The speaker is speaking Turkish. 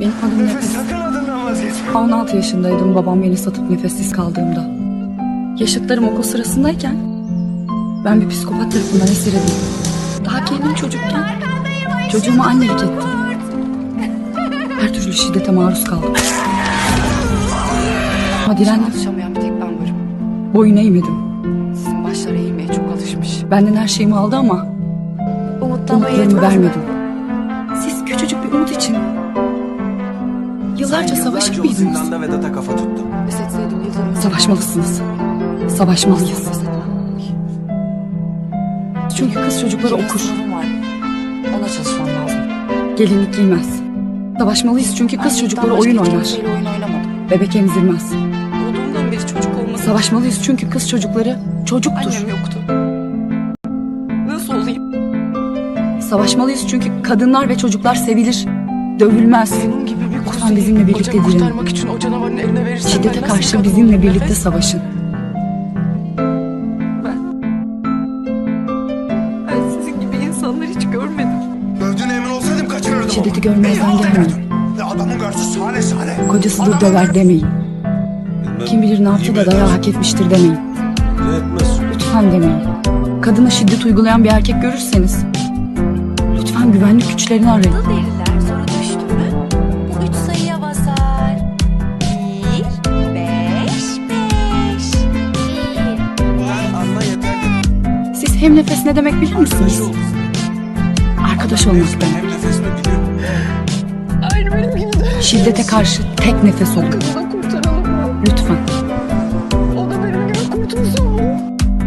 Benim adım Nefes. Sakın adından vazgeçme. 16 yaşındaydım babam beni satıp nefessiz kaldığımda. Yaşıtlarım okul sırasındayken ben bir psikopat tarafından esir edildim. Daha kendim çocukken çocuğuma annelik ettim. Her türlü şiddete maruz kaldım. Ama direndim. Alışamayan bir tek ben varım. Boyun eğmedim. Sizin başlara eğilmeye çok alışmış. Benden her şeyimi aldı ama umutlarımı vermedim. Siz küçücük bir umut için yıllarca savaşıp mıydınız? zindanda Vedat'a kafa. Pes etseydim önce. Savaşmalısınız. Savaşmalıyız. Çünkü kız çocukları okur. Sınavım var. Ona çalışmam lazım. Gelinlik giymez. Savaşmalıyız çünkü kız çocukları oyun hiç oynar. kimseyle oyun oynamadım. Bebek emzirmez. Doğduğumdan beri çocuk olması Savaşmalıyız çünkü kız çocukları çocuktur. annem yoktu. Nasıl olayım? Savaşmalıyız çünkü kadınlar ve çocuklar sevilir. Dövülmez. Senin gibi bir Lütfen kuzeyi bizimle birlikte kurtarmak için o canavarın eline verirsen Şiddete ben karşı bizimle birlikte Nefes? savaşın. Ben sizin gibi insanları hiç görmedim. Öldüğüne emin olsaydım kaçırırdım Şiddeti görmezden gelmeyin. Adamın karşısı sahne sahne. Kocasıdır döver demeyin. Kim bilir ne yaptı da dayağı hak etmiştir demeyin. Lütfen demeyin. Kadına şiddet uygulayan bir erkek görürseniz lütfen güvenlik güçlerini arayın. Hem nefes ne demek bilir misiniz? Arkadaş olmak demek. Aynı benim gibi de. Şiddete karşı tek nefes olun. Lütfen.